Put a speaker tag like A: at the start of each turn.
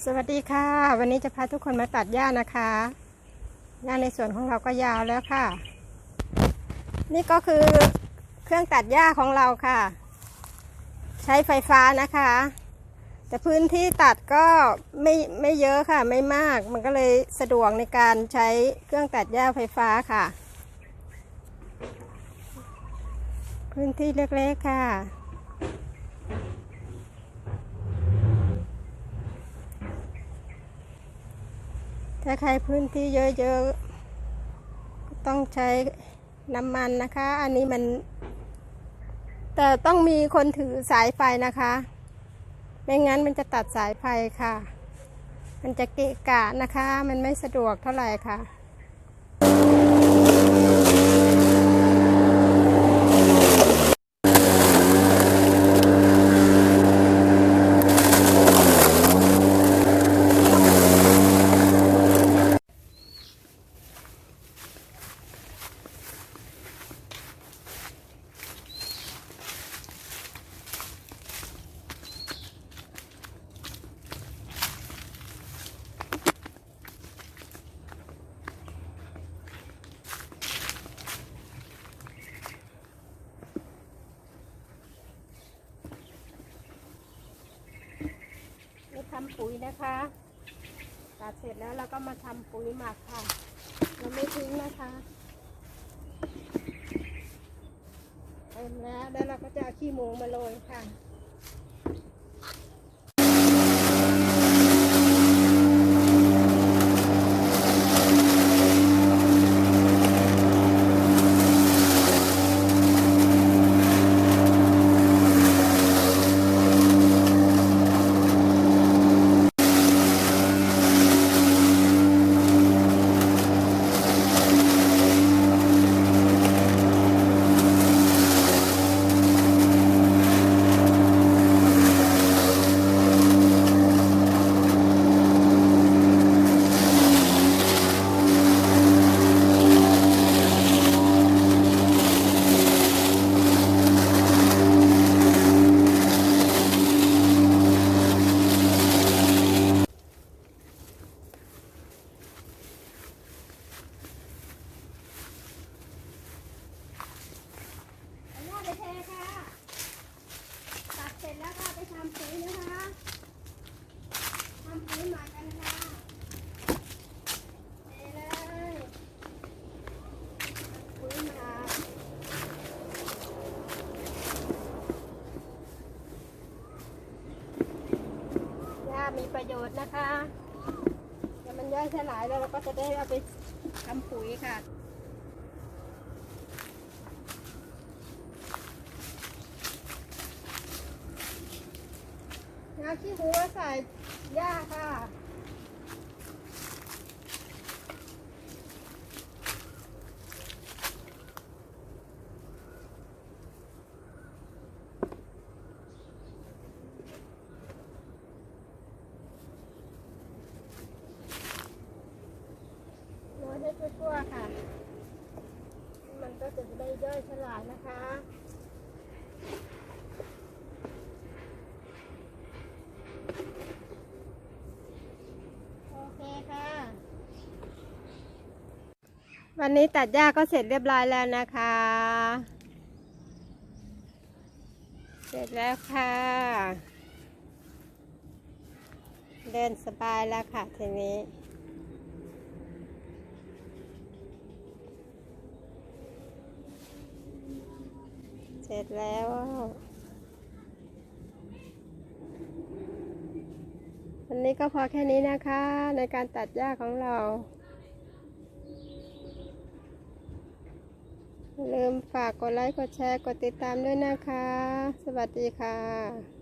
A: สวัสดีค่ะ วันนี้จะพาทุกคนมาตัดหญ้านะคะหญ้าในสวนของเราก็ยาวแล้วค่ะ นี่ก็คือเครื่องตัดหญ้าของเราค่ะ ใช้ไฟฟ้านะคะ แต่พื้นที่ตัดก็ไม่ไม่เยอะค่ะ ไม่มากมันก็เลยสะดวกในการใช้เครื่องตัดหญ้าไฟฟ้าค่ะ พื้นที่เล็กๆค่ะ ถ้าใครพื้นที่เยอะๆก็ต้องใช้น้ำมันนะคะ อันนี้มัน แต่ต้องมีคนถือสายไฟนะคะ ไม่งั้นมันจะตัดสายไฟค่ะ มันจะเกะกะนะคะ มันไม่สะดวกเท่าไหร่ค่ะ ทำปุ๋ยนะคะตัดเสร็จแล้วเราก็มาทำปุ๋ยหมักค่ะ เราไม่ทิ้งนะคะเต็มแล้วแล้วเราก็จะขี้หมูมาโรยค่ะ อันนี้ไปเทค่ะ ตัดเสร็จแล้วก็ไปทำปุ๋ยนะคะ ทำปุ๋ยหมักกันค่ะเทเลยปุ๋ยหมัก หญ้ามีประโยชน์นะคะเดี๋ยวมันย่อยสลายแล้วเราก็จะได้เอาไปทำปุ๋ยค่ะงาขี้หัวใส่หญ้าค่ะ ทั่วๆค่ะ มันก็จะได้ย่อยสลายนะคะโอเคค่ะวันนี้ตัดหญ้าก็เสร็จเรียบร้อยแล้วนะคะ เสร็จแล้วค่ะ เดินสบายแล้วค่ะทีนี้ ร็จแล้ว วันนี้ก็พอแค่นี้นะคะ ในการตัดหญ้าของเราอย่าลืมฝากกดไลค์ กดแชร์ กดติดตามด้วยนะคะ สวัสดีค่ะ